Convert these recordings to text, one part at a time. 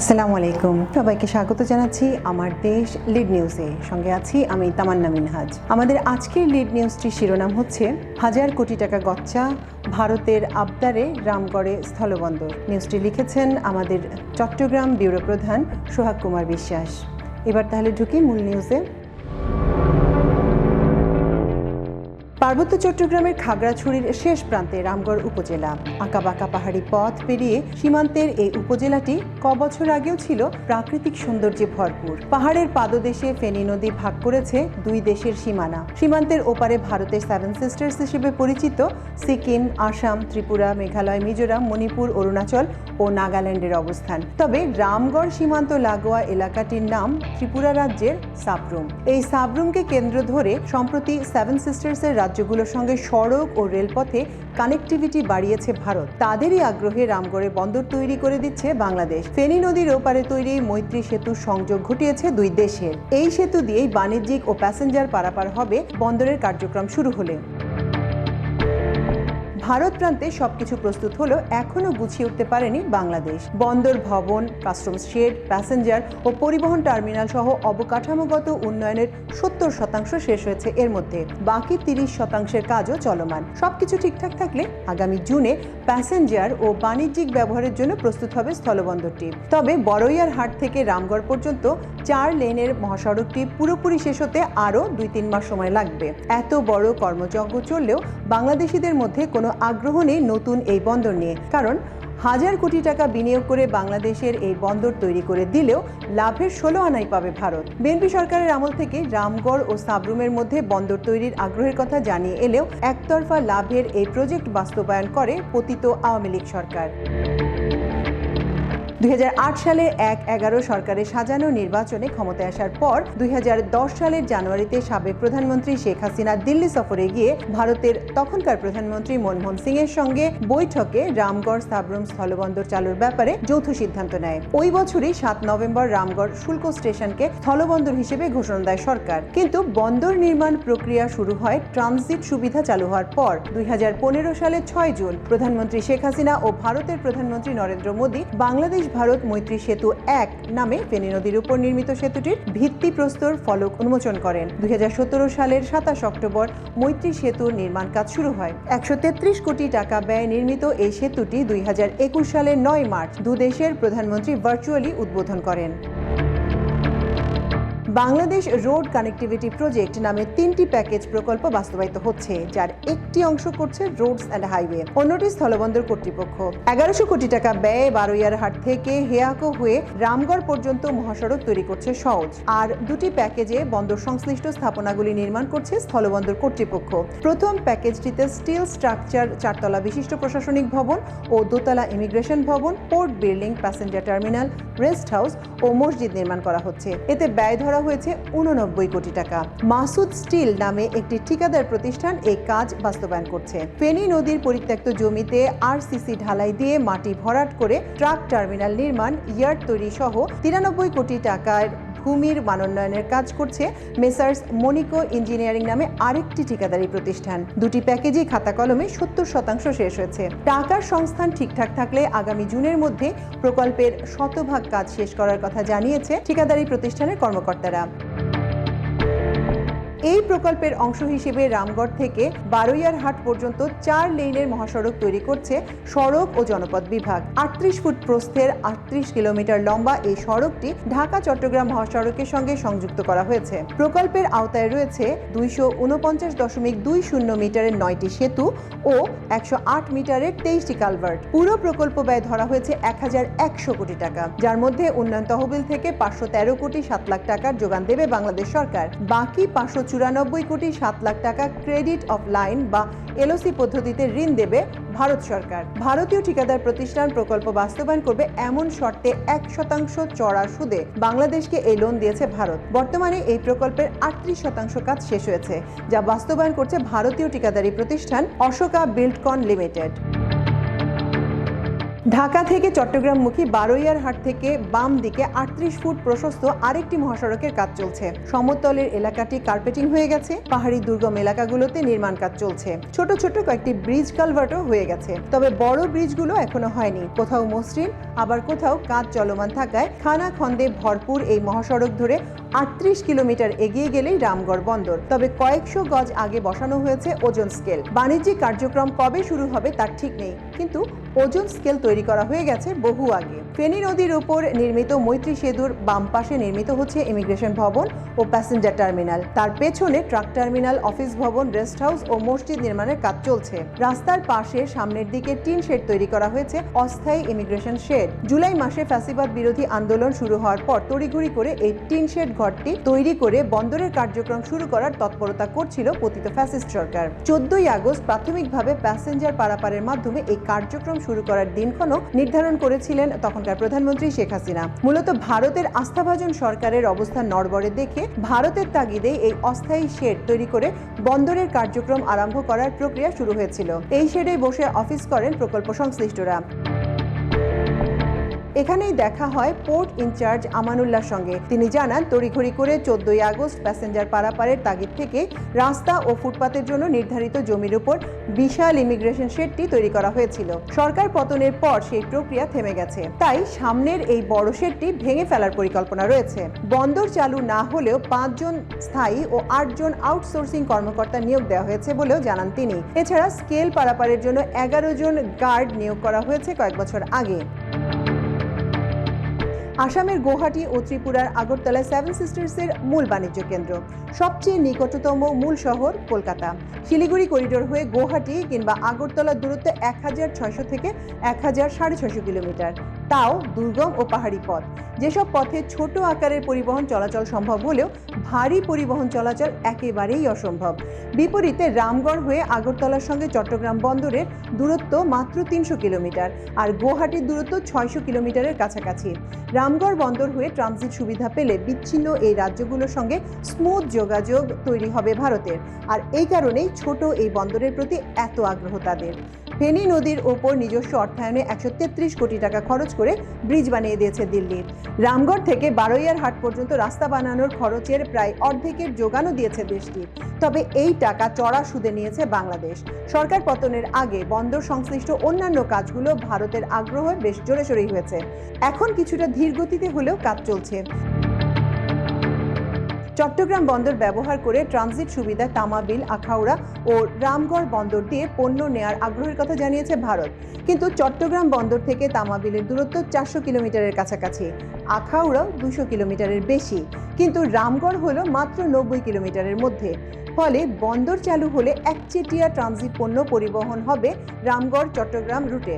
আসসালামু আলাইকুম। সবাইকে স্বাগত জানাচ্ছি আমার দেশ লিড নিউজে সঙ্গে আছি আমি তামান্না মিনহাজ। আমাদের আজকের লিড নিউজটির শিরোনাম হচ্ছে, হাজার কোটি টাকা গচ্চা ভারতের আবদারে রামগড়ে স্থলবন্দর। নিউজটি লিখেছেন আমাদের চট্টগ্রাম ব্যুরো প্রধান সোহাগ কুমার বিশ্বাস। এবার তাহলে ঢুকি মূল নিউজে পার্বত্য চট্টগ্রামের খাগড়াছড়ির শেষ প্রান্তে রামগড় উপজেলা। আঁকাবাঁকা পাহাড়ি পথ পেরিয়ে সীমান্তের এই উপজেলাটি ক বছর আগেও ছিল প্রাকৃতিক সৌন্দর্যে ভরপুর। পাহাড়ের পাদদেশে ফেনী নদী ভাগ করেছে দুই দেশের সীমানা। সীমান্তের ওপারে ভারতের সেভেন সিস্টার্স হিসেবে পরিচিত সিকিম, আসাম, ত্রিপুরা, মেঘালয়, মিজোরাম, মণিপুর, অরুণাচল ও নাগাল্যান্ডের অবস্থান। তবে রামগড় সীমান্ত লাগোয়া এলাকাটির নাম ত্রিপুরা রাজ্যের সাবরুম। এই সাবরুমকে কেন্দ্র ধরে সম্প্রতি সেভেন সিস্টার্সের রাজ্যগুলোর সঙ্গে সড়ক ও রেলপথে কানেক্টিভিটি বাড়িয়েছে ভারত। তাদেরই আগ্রহে রামগড়ে বন্দর তৈরি করে দিচ্ছে বাংলাদেশ। ফেনী নদীর ওপারে তৈরি মৈত্রী সেতু সংযোগ ঘটিয়েছে দুই দেশের। এই সেতু দিয়েই বাণিজ্যিক ও প্যাসেঞ্জার পারাপার হবে বন্দরের কার্যক্রম শুরু হলে। ভারত প্রান্তে সবকিছু প্রস্তুত হলো এখনও গুছিয়ে উঠতে পারেনি বাংলাদেশ। বন্দর ভবন, কাস্টমস শেড, প্যাসেঞ্জার ও পরিবহন টার্মিনাল সহ অবকাঠামোগত উন্নয়নের সত্তর শতাংশ শেষ হয়েছে এর মধ্যে। বাকি তিরিশ শতাংশের কাজও চলমান। সবকিছু ঠিকঠাক থাকলে আগামী জুনে প্যাসেঞ্জার ও বাণিজ্যিক ব্যবহারের জন্য প্রস্তুত হবে স্থলবন্দরটি তবে বড়ইয়ার হাট থেকে রামগড় পর্যন্ত চার লেনের মহাসড়কটি পুরোপুরি শেষ হতে আরও দুই তিন মাস সময় লাগবে। এত বড় কর্মযজ্ঞ চললেও বাংলাদেশিদের মধ্যে কোনো আগ্রহ নেই নতুন এই বন্দর নিয়ে। কারণ হাজার কোটি টাকা বিনিয়োগ করে বাংলাদেশের এই বন্দর তৈরি করে দিলেও লাভের ষোলো আনাই পাবে ভারত। বিএনপি সরকারের আমল থেকে রামগড় ও সাবরুমের মধ্যে বন্দর তৈরির আগ্রহের কথা জানিয়ে এলেও একতরফা লাভের এই প্রজেক্ট বাস্তবায়ন করে পতিত আওয়ামী লীগ সরকার। দুই সালে এক এগারো সরকারের সাজানো নির্বাচনে ক্ষমতায় আসার পর দুই হাজার দশ সালের জানুয়ারিতে সাবেক প্রধানমন্ত্রী শেখ হাসিনা দিল্লি সফরে গিয়ে ভারতের তখনকার প্রধানমন্ত্রী মনমোহন সিং এর সঙ্গে বৈঠকে রামগড় সাবরুম স্থলবন্দর চালুর ব্যাপারে যৌথ সিদ্ধান্ত নেয়। ওই বছরই সাত নভেম্বর রামগড় শুল্ক স্টেশনকে স্থলবন্দর হিসেবে ঘোষণা দেয় সরকার। কিন্তু বন্দর নির্মাণ প্রক্রিয়া শুরু হয় ট্রানজিট সুবিধা চালু হওয়ার পর। দুই সালের ছয় জুন প্রধানমন্ত্রী শেখ হাসিনা ও ভারতের প্রধানমন্ত্রী নরেন্দ্র মোদী বাংলাদেশ ভারত মৈত্রী সেতু এক নামে ফেনী নদীর উপর নির্মিত সেতুটির ভিত্তিপ্রস্তর ফলক উন্মোচন করেন। দুই হাজার সতেরো সালের সাতাশ অক্টোবর মৈত্রী সেতুর নির্মাণ কাজ শুরু হয়। একশো তেত্রিশ কোটি টাকা ব্যয় নির্মিত এই সেতুটি দুই হাজার একুশ সালের নয় মার্চ দুদেশের প্রধানমন্ত্রী ভার্চুয়ালি উদ্বোধন করেন। বাংলাদেশ রোড কানেক্টিভিটি প্রজেক্ট নামে তিনটি প্যাকেজ প্রকল্প বাস্তবায়িত হচ্ছে, যার একটি অংশ করছে রোডস অ্যান্ড হাইওয়ে, অন্যটি স্থলবন্দর কর্তৃপক্ষ। এগারোশো কোটি টাকা ব্যয়ে বারোয়ার হাট থেকে হেয়াকো হয়ে রামগড় পর্যন্ত মহাসড়ক তৈরি করছে সহজ। আর দুটি প্যাকেজে বন্দর সংশ্লিষ্ট স্থাপনাগুলি নির্মাণ করছে স্থলবন্দর কর্তৃপক্ষ। প্রথম প্যাকেজটিতে স্টিল স্ট্রাকচার, চারতলা বিশিষ্ট প্রশাসনিক ভবন ও দোতলা ইমিগ্রেশন ভবন, port building, passenger terminal, rest house ও মসজিদ নির্মাণ করা হচ্ছে। এতে ব্যয় ধরা হয়েছে উননব্বই কোটি টাকা। মাসুদ স্টিল নামে একটি ঠিকাদার প্রতিষ্ঠান এই কাজ বাস্তবায়ন করছে। ফেনী নদীর পরিত্যক্ত জমিতে আরসিসি ঢালাই দিয়ে মাটি ভরাট করে ট্রাক টার্মিনাল নির্মাণ, ইয়ার্ড তৈরি সহ তিরানব্বই কোটি টাকার ভূমির মানোন্নয়নের কাজ করছে মেসার্স মনিকো ইঞ্জিনিয়ারিং নামে আরেকটি ঠিকাদারি প্রতিষ্ঠান। দুটি প্যাকেজে খাতা কলমে সত্তর শতাংশ শেষ হয়েছে। টাকার সংস্থান ঠিকঠাক থাকলে আগামী জুনের মধ্যে প্রকল্পের শতভাগ কাজ শেষ করার কথা জানিয়েছে ঠিকাদারি প্রতিষ্ঠানের কর্মকর্তারা। এই প্রকল্পের অংশ হিসেবে রামগড় থেকে বারোয়ার হাট পর্যন্ত চার লেনের মহাসড়ক তৈরি করছে সড়ক ও জনপথ বিভাগ। আটত্রিশ ফুট প্রস্থের আটত্রিশ কিলোমিটার লম্বা এই সড়কটি ঢাকা চট্টগ্রাম মহাসড়কের সঙ্গে সংযুক্ত করা হয়েছে। প্রকল্পের আওতায় রয়েছে দুইশো উনপঞ্চাশ দশমিক দুই শূন্য মিটারের নয়টি সেতু ও একশো আট মিটারের তেইশটি কালভার্ট। পুরো প্রকল্প ব্যয় ধরা হয়েছে এক হাজার একশো কোটি টাকা। যার মধ্যে উন্নয়ন তহবিল থেকে পাঁচশো তেরো কোটি সাত লাখ টাকার যোগান দেবে বাংলাদেশ সরকার। বাকি পাঁচশো চুরানব্বই কোটি সাত লাখ টাকা ক্রেডিট অফ লাইন বা এলওসি পদ্ধতিতে ঋণ দেবে ভারত সরকার। ভারতীয় ঠিকাদার প্রতিষ্ঠান প্রকল্প বাস্তবায়ন করবে এমন শর্তে এক শতাংশ চড়া সুদে বাংলাদেশকে এই লোন দিয়েছে ভারত। বর্তমানে এই প্রকল্পের আটত্রিশ শতাংশ কাজ শেষ হয়েছে, যা বাস্তবায়ন করছে ভারতীয় ঠিকাদারি প্রতিষ্ঠান অশোকা বিল্ডকন লিমিটেড। ঢাকা থেকে চট্টগ্রামমুখী বারোইয়ার হাট থেকে বাম দিকে আটত্রিশ ফুট প্রশস্ত আরেকটি মহাসড়কের কাজ চলছে। সমতলের এলাকাটি কার্পেটিং হয়ে গেছে। পাহাড়ি দুর্গম এলাকাগুলোতে নির্মাণ কাজ চলছে। ছোট ছোট কয়েকটি ব্রিজ কালভার্টও হয়ে গেছে। তবে বড় ব্রিজগুলো এখনও হয়নি। কোথাও মসৃণ, আবার কোথাও কাজ চলমান থাকায় খানা খন্দে ভরপুর এই মহাসড়ক ধরে আটত্রিশ কিলোমিটার এগিয়ে গেলেই রামগড় বন্দর। তবে কয়েকশো গজ আগে বসানো হয়েছে ওজন স্কেল। বাণিজ্যিক কার্যক্রম কবে শুরু হবে তার ঠিক নেই, কিন্তু ওজন স্কেল তৈরি করা হয়ে গেছে বহু আগে। ফেনী নদীর উপর নির্মিত মৈত্রী সেতুর বাম পাশে নির্মিত হচ্ছে ইমিগ্রেশন ভবন ও প্যাসেঞ্জার টার্মিনাল। তার পেছনে ট্রাক টার্মিনাল, অফিস ভবন, রেস্ট হাউস ও মসজিদ নির্মাণের কাজ চলছে। রাস্তার পাশে সামনের দিকে টিন শেড তৈরি করা হয়েছে অস্থায়ী ইমিগ্রেশন শেড। জুলাই মাসে ফ্যাসিবাদ বিরোধী আন্দোলন শুরু হওয়ার পর তড়িঘড়ি করে এই টিন শেড ঘরটি তৈরি করে বন্দরের কার্যক্রম শুরু করার তৎপরতা করছিল পতিত ফ্যাসিস্ট সরকার। চোদ্দই আগস্ট প্রাথমিকভাবে প্যাসেঞ্জার পারাপারের মাধ্যমে এই কার্যক্রম শুরু করার দিনক্ষণও নির্ধারণ করেছিলেন তখনকার প্রধানমন্ত্রী শেখ হাসিনা। মূলত ভারতের আস্থাভাজন সরকারের অবস্থান নড়বড়ে দেখে ভারতের তাগিদে এই অস্থায়ী শেড তৈরি করে বন্দরের কার্যক্রম আরম্ভ করার প্রক্রিয়া শুরু হয়েছিল। এই শেডে বসে অফিস করেন প্রকল্প সংশ্লিষ্টরা। এখানেই দেখা হয় পোর্ট ইনচার্জ আমানুল্লাহর সঙ্গে। তিনি জানান, তড়িঘড়ি করে চোদ্দই আগস্ট প্যাসেঞ্জার পারাপারের তাগিদ থেকে রাস্তা ও ফুটপাতের জন্য নির্ধারিত জমির উপর বিশাল ইমিগ্রেশন শেডটি তৈরি করা হয়েছিল। সরকার পতনের পর সেই প্রক্রিয়া থেমে গেছে। তাই সামনের এই বড় শেডটি ভেঙে ফেলার পরিকল্পনা রয়েছে। বন্দর চালু না হলেও পাঁচজন স্থায়ী ও আটজন আউটসোর্সিং কর্মকর্তা নিয়োগ দেওয়া হয়েছে বলেও জানান তিনি। এছাড়া স্কেল পারাপারের জন্য এগারো জন গার্ড নিয়োগ করা হয়েছে কয়েক বছর আগে। আসামের গৌহাটি ও ত্রিপুরার আগরতলা সেভেন সিস্টার্সের মূল বাণিজ্য কেন্দ্র। সবচেয়ে নিকটতম মূল শহর কলকাতা। শিলিগুড়ি করিডোর হয়ে গৌহাটি কিংবা আগরতলার দূরত্ব এক হাজার ছয়শো থেকে এক হাজার সাড়ে ছয়শো কিলোমিটার। তাও দুর্গম ও পাহাড়ি পথ। যেসব পথে ছোট আকারের পরিবহন চলাচল সম্ভব হলেও ভারী পরিবহন চলাচল একেবারেই অসম্ভব। বিপরীতে রামগড় হয়ে আগরতলার সঙ্গে চট্টগ্রাম বন্দরের দূরত্ব মাত্র তিনশো কিলোমিটার আর গুয়াহাটির দূরত্ব ছয়শো কিলোমিটারের কাছাকাছি। রামগড় বন্দর হয়ে ট্রানজিট সুবিধা পেলে বিচ্ছিন্ন এই রাজ্যগুলোর সঙ্গে স্মুথ যোগাযোগ তৈরি হবে ভারতের। আর এই কারণেই ছোট এই বন্দরের প্রতি এত আগ্রহ তাদের। ফেনী নদীর ওপর নিজস্ব অর্থায়নে একশো তেত্রিশ কোটি টাকা খরচ করে ব্রিজ বানিয়ে দিয়েছে দিল্লির রামগড় থেকে বারোইয়ার হাট পর্যন্ত রাস্তা বানানোর খরচের প্রায় অর্ধেকের যোগানও দিয়েছে দেশটি। তবে এই টাকা চড়া সুদে নিয়েছে বাংলাদেশ। সরকার পতনের আগে বন্দর সংশ্লিষ্ট অন্যান্য কাজগুলো ভারতের আগ্রহে বেশ জোরে সোরেই হয়েছে। এখন কিছুটা ধীর গতিতে হলেও কাজ চলছে। চট্টগ্রাম বন্দর ব্যবহার করে ট্রানজিট সুবিধা তামাবিল আখাউড়া ও রামগড় বন্দর দিয়ে পণ্য নেয়ার আগ্রহের কথা জানিয়েছে ভারত। কিন্তু চট্টগ্রাম বন্দর থেকে তামাবিলের দূরত্ব চারশো কিলোমিটারের কাছাকাছি। আখাউড়াও দুশো কিলোমিটারের বেশি। কিন্তু রামগড় হলো মাত্র নব্বই কিলোমিটারের মধ্যে। ফলে বন্দর চালু হলে একচেটিয়া ট্রানজিট পণ্য পরিবহন হবে রামগড় চট্টগ্রাম রুটে।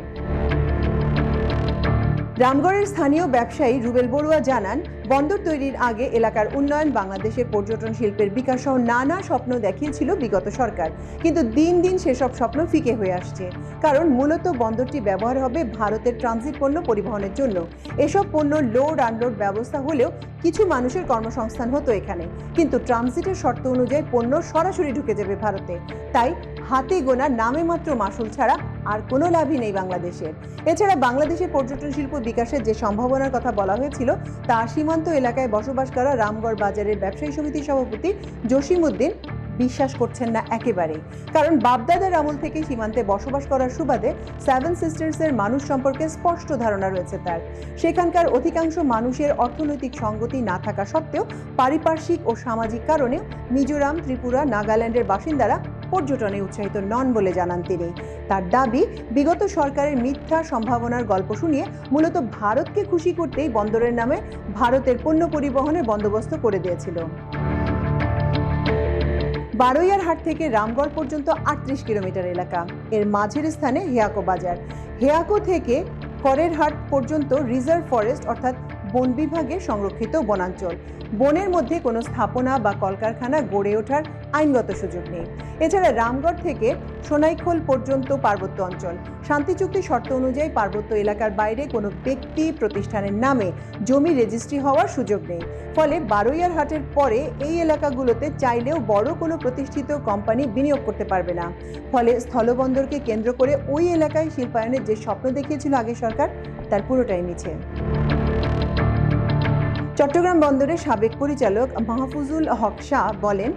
রামগড়ের স্থানীয় ব্যবসায়ী রুবেল বড়ুয়া জানান, বন্দর তৈরির আগে এলাকার উন্নয়ন বাংলাদেশের পর্যটন শিল্পের বিকাশ সহ নানা স্বপ্ন দেখিয়েছিল বিগত সরকার। কিন্তু দিন দিন সেসব স্বপ্ন ফিকে হয়ে আসছে। কারণ মূলত বন্দরটি ব্যবহার হবে ভারতের ট্রানজিট পণ্য পরিবহনের জন্য। এসব পণ্য লোড আনলোড ব্যবস্থা হলেও কিছু মানুষের কর্মসংস্থান হতো এখানে। কিন্তু ট্রানজিটের শর্ত অনুযায়ী পণ্য সরাসরি ঢুকে যাবে ভারতে। তাই হাতে গোনা নামে মাত্র মাসুল ছাড়া আর কোনো লাভই নেই বাংলাদেশের এছাড়া বাংলাদেশের পর্যটন শিল্প বিকাশের যে সম্ভাবনার কথা বলা হয়েছিল, তা সীমান্ত এলাকায় বসবাস করা রামগড় বাজারের ব্যবসায়ী সমিতির সভাপতি জসিমউদ্দিন বিশ্বাস করছেন না একেবারেই। কারণ বাপদাদার আমল থেকে সীমান্তে বসবাস করার সুবাদে সেভেন সিস্টার্সের মানুষ সম্পর্কে স্পষ্ট ধারণা রয়েছে তার। সেখানকার অধিকাংশ মানুষের অর্থনৈতিক সঙ্গতি না থাকা সত্ত্বেও পারিপার্শ্বিক ও সামাজিক কারণে মিজোরাম, ত্রিপুরা, নাগাল্যান্ডের বাসিন্দারা পর্যটনে উৎসাহিত নন বলে জানান তিনি। তার দাবি, বিগত সরকারের মিথ্যা সম্ভাবনার গল্প শুনিয়ে মূলত ভারতকে খুশি করতেই বন্দরের নামে ভারতের পণ্য পরিবহনের বন্দোবস্ত করে দিয়েছিল। বারোইয়ার হাট থেকে রামগড় পর্যন্ত আটত্রিশ কিলোমিটার এলাকা। এর মাঝের স্থানে হেয়াকো বাজার। হেয়াকো থেকে করের হাট পর্যন্ত রিজার্ভ ফরেস্ট অর্থাৎ বন বিভাগে সংরক্ষিত বনাঞ্চল। বনের মধ্যে কোনো স্থাপনা বা কলকারখানা গড়ে ওঠার আইনগত সুযোগ নেই। এছাড়া রামগড় থেকে সোনাইখোল পর্যন্ত পার্বত্য অঞ্চল। শান্তি চুক্তি শর্ত অনুযায়ী পার্বত্য এলাকার বাইরে কোনো ব্যক্তি প্রতিষ্ঠানের নামে জমি রেজিস্ট্রি হওয়ার সুযোগ নেই। ফলে বারোয়ার হাটের পরে এই এলাকাগুলোতে চাইলেও বড় কোনো প্রতিষ্ঠিত কোম্পানি বিনিয়োগ করতে পারবে না। ফলে স্থলবন্দরকে কেন্দ্র করে ওই এলাকায় শিল্পায়নের যে স্বপ্ন দেখিয়েছিল আগে সরকার, তার পুরোটাই মিছে। চট্টগ্রাম বন্দরের সাবেক পরিচালক মাহফুজুল হক শাহ বলেন,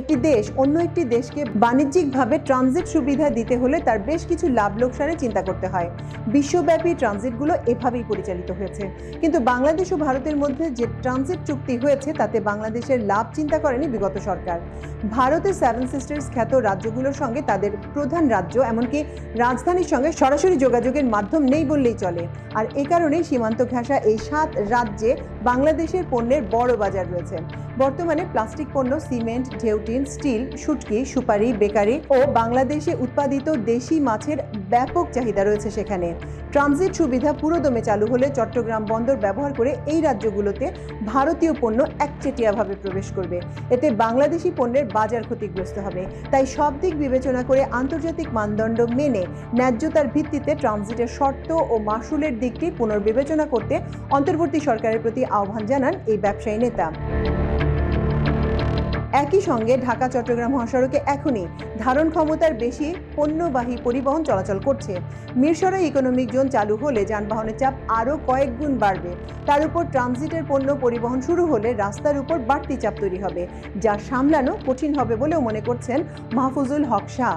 একটি দেশ অন্য একটি দেশকে বাণিজ্যিকভাবে ট্রানজিট সুবিধা দিতে হলে তার বেশ কিছু লাভ লোকসানের চিন্তা করতে হয়। বিশ্বব্যাপী ট্রানজিটগুলো এভাবেই পরিচালিত হয়েছে। কিন্তু বাংলাদেশ ও ভারতের মধ্যে যে ট্রানজিট চুক্তি হয়েছে, তাতে বাংলাদেশের লাভ চিন্তা করেনি বিগত সরকার। ভারতের সেভেন সিস্টার্স খ্যাত রাজ্যগুলোর সঙ্গে তাদের প্রধান রাজ্য, এমনকি রাজধানীর সঙ্গে সরাসরি যোগাযোগের মাধ্যম নেই বললেই চলে। আর এ কারণেই সীমান্ত ঘেঁষা এই সাত রাজ্যে বাংলাদেশের পণ্যের বড় বাজার রয়েছে। বর্তমানে প্লাস্টিক পণ্য, সিমেন্ট ঢেউটিন স্টিল, শুটকি, সুপারি, বেকারি ও বাংলাদেশে উৎপাদিত দেশি মাছের ব্যাপক চাহিদা রয়েছে সেখানে। ট্রানজিট সুবিধা পুরোদমে চালু হলে চট্টগ্রাম বন্দর ব্যবহার করে এই রাজ্যগুলোতে ভারতীয় পণ্য একচেটিয়াভাবে প্রবেশ করবে। এতে বাংলাদেশি পণ্যের বাজার ক্ষতিগ্রস্ত হবে। তাই সব দিক বিবেচনা করে আন্তর্জাতিক মানদণ্ড মেনে ন্যায্যতার ভিত্তিতে ট্রানজিটের শর্ত ও মাসুলের দিকটি পুনর্বিবেচনা করতে অন্তর্বর্তী সরকারের প্রতি আহ্বান জানান এই ব্যবসায়ী নেতা। একই সঙ্গে ঢাকা, চট্টগ্রাম মহাসড়কে এখনই ধারণ ক্ষমতার বেশি পণ্যবাহী পরিবহন চলাচল করছে। মিরসরাই ইকোনমিক জোন চালু হলে যানবাহনের চাপ আরও কয়েক গুণ বাড়বে। তার উপর ট্রানজিটের পণ্য পরিবহন শুরু হলে রাস্তার উপর বাড়তি চাপ তৈরি হবে, যা সামলানো কঠিন হবে বলেও মনে করছেন মাহফুজুল হক শাহ।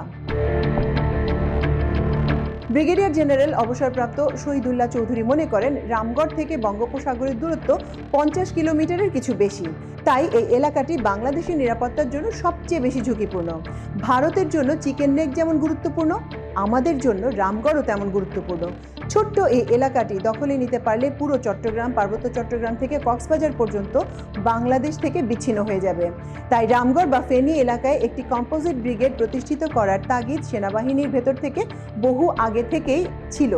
ব্রিগেডিয়ার জেনারেল অবসরপ্রাপ্ত শহীদুল্লাহ চৌধুরী মনে করেন, রামগড় থেকে বঙ্গোপসাগরের দূরত্ব পঞ্চাশ কিলোমিটারের কিছু বেশি। তাই এই এলাকাটি বাংলাদেশের নিরাপত্তার জন্য সবচেয়ে বেশি ঝুঁকিপূর্ণ। ভারতের জন্য চিকেন নেক যেমন গুরুত্বপূর্ণ, আমাদের জন্য রামগড়ও তেমন গুরুত্বপূর্ণ। ছোট্ট এই এলাকাটি দখলে নিতে পারলে পুরো চট্টগ্রাম, পার্বত্য চট্টগ্রাম থেকে কক্সবাজার পর্যন্ত বাংলাদেশ থেকে বিচ্ছিন্ন হয়ে যাবে। তাই রামগড় বা ফেনী এলাকায় একটি কম্পোজিট ব্রিগেড প্রতিষ্ঠিত করার তাগিদ সেনাবাহিনীর ভেতর থেকে বহু আগে থেকেই ছিল।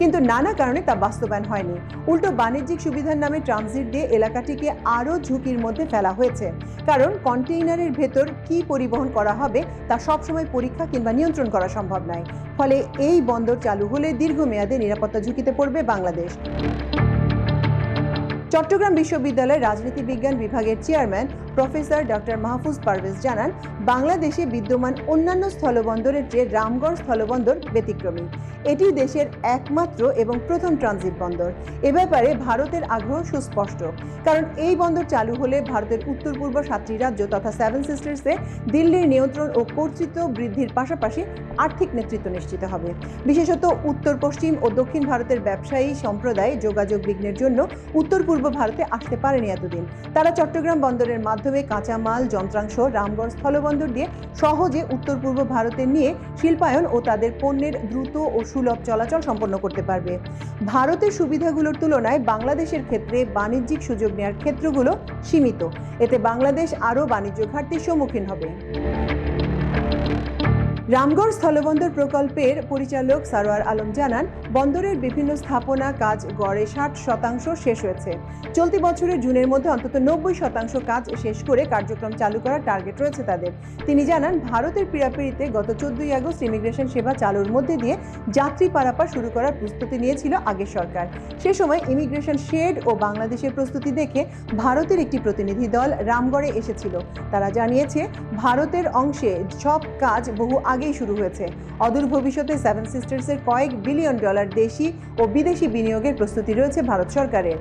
কিন্তু নানা কারণে তা বাস্তবায়ন হয়নি। উল্টো বাণিজ্যিক সুবিধার নামে ট্রানজিট দিয়ে এলাকাটিকে আরও ঝুঁকির মধ্যে ফেলা হয়েছে। কারণ কন্টেইনারের ভেতর কি পরিবহন করা হবে তা সবসময় পরীক্ষা কিংবা নিয়ন্ত্রণ করা সম্ভব নয়। ফলে এই বন্দর চালু হলে দীর্ঘমেয়াদে নিরাপত্তা ঝুঁকিতে পড়বে বাংলাদেশ। চট্টগ্রাম বিশ্ববিদ্যালয়ের রাজনীতি বিজ্ঞান বিভাগের chairman professor doctor Mahfuz Parvez জানান, বাংলাদেশে বিদ্যমান অন্যান্য স্থলবন্দরের চেয়ে রামগড় স্থলবন্দর ব্যতিক্রমী। এটি দেশের একমাত্র এবং প্রথম ট্রানজিট বন্দর। এ ব্যাপারে ভারতের আগ্রহ সুস্পষ্ট। কারণ এই বন্দর চালু হলে ভারতের উত্তর পূর্ব সাতটি রাজ্য তথা সেভেন সিস্টার্সে দিল্লির নিয়ন্ত্রণ ও কর্তৃত্ব বৃদ্ধির পাশাপাশি আর্থিক নেতৃত্ব নিশ্চিত হবে। বিশেষত উত্তর, পশ্চিম ও দক্ষিণ ভারতের ব্যবসায়ী সম্প্রদায় যোগাযোগ বিঘ্নের জন্য উত্তর পূর্ব ভারতে আসতে পারেনি এতদিন। তারা চট্টগ্রাম বন্দরের মাধ্যমে কাঁচামাল, যন্ত্রাংশ, রামগড় স্থলবন্দর দিয়ে সহজে উত্তর পূর্ব ভারতে নিয়ে শিল্পায়ন ও তাদের পণ্যের দ্রুত ও সুলভ চলাচল সম্পন্ন করতে পারবে। ভারতের সুবিধাগুলোর তুলনায় বাংলাদেশের ক্ষেত্রে বাণিজ্যিক সুযোগ নেওয়ার ক্ষেত্রগুলো সীমিত। এতে বাংলাদেশ আরও বাণিজ্য ঘাটতির সম্মুখীন হবে। রামগড় স্থলবন্দর প্রকল্পের পরিচালক সারোয়ার আলম জানান, বন্দরের বিভিন্ন স্থাপনা কাজ গড়ে ষাট শতাংশ শেষ হয়েছে। চলতি বছরের জুনের মধ্যে অন্তত নব্বই শতাংশ কাজ শেষ করে কার্যক্রম চালু করার টার্গেট রয়েছে তাদের। তিনি জানান, ভারতের পীড়াপিড়িতে গত চোদ্দই আগস্ট ইমিগ্রেশন সেবা চালুর মধ্যে দিয়ে যাত্রী পারাপার শুরু করার প্রস্তুতি নিয়েছিল আগের সরকার। সে সময় ইমিগ্রেশন শেড ও বাংলাদেশের প্রস্তুতি দেখে ভারতের একটি প্রতিনিধি দল রামগড়ে এসেছিল। তারা জানিয়েছে, ভারতের অংশে সব কাজ বহু আগেই শুরু হয়েছে। অদূর ভবিষ্যতে সেভেন সিস্টার্সের কয়েক বিলিয়ন ডলার দেশি ও বিদেশি বিনিয়োগের প্রস্তুতি রয়েছে ভারত সরকারের।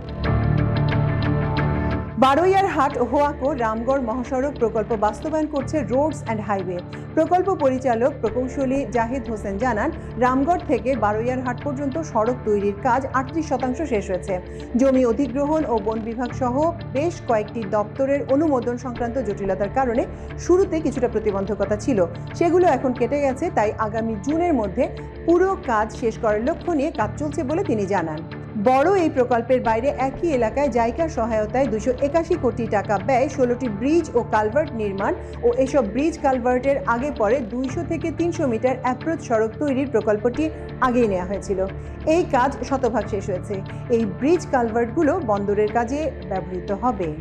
বারোয়ার হাট হোয়াকো রামগড় মহাসড়ক প্রকল্প বাস্তবায়ন করছে রোডস অ্যান্ড হাইওয়ে। প্রকল্প পরিচালক প্রকৌশলী জাহিদ হোসেন জানান, রামগড় থেকে বারোয়ার হাট পর্যন্ত সড়ক তৈরির কাজ আটত্রিশ শতাংশ শেষ হয়েছে। জমি অধিগ্রহণ ও বন বিভাগ সহ বেশ কয়েকটি দপ্তরের অনুমোদন সংক্রান্ত জটিলতার কারণে শুরুতে কিছুটা প্রতিবন্ধকতা ছিল। সেগুলো এখন কেটে গেছে, তাই আগামী জুনের মধ্যে পুরো কাজ শেষ করার লক্ষ্য নিয়ে কাজ চলছে বলে তিনি জানান। বড় এই প্রকল্পের বাইরে একই এলাকায় জাইকার সহায়তায় দুশো একাশি কোটি টাকা ব্যয় ষোলোটি ব্রিজ ও কালভার্ট নির্মাণ ও এসব ব্রিজ কালভার্টের আগে পরে দুইশো থেকে তিনশো মিটার অ্যাপ্রোচ সড়ক তৈরির প্রকল্পটি আগেই নেওয়া হয়েছিল। এই কাজ শতভাগ শেষ হয়েছে। এই ব্রিজ কালভার্টগুলো বন্দরের কাজে ব্যবহৃত হবে।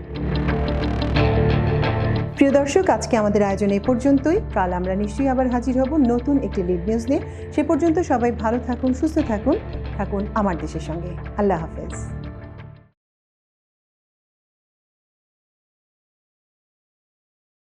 প্রিয় দর্শক, আজকে আমাদের আয়োজন এ পর্যন্তই। কাল আমরা নিশ্চয়ই আবার হাজির হব নতুন একটি লিড নিউজ নিয়ে। সে পর্যন্ত সবাই ভালো থাকুন, সুস্থ থাকুন। থাকুন আমার দেশের সঙ্গে। আল্লাহ হাফেজ।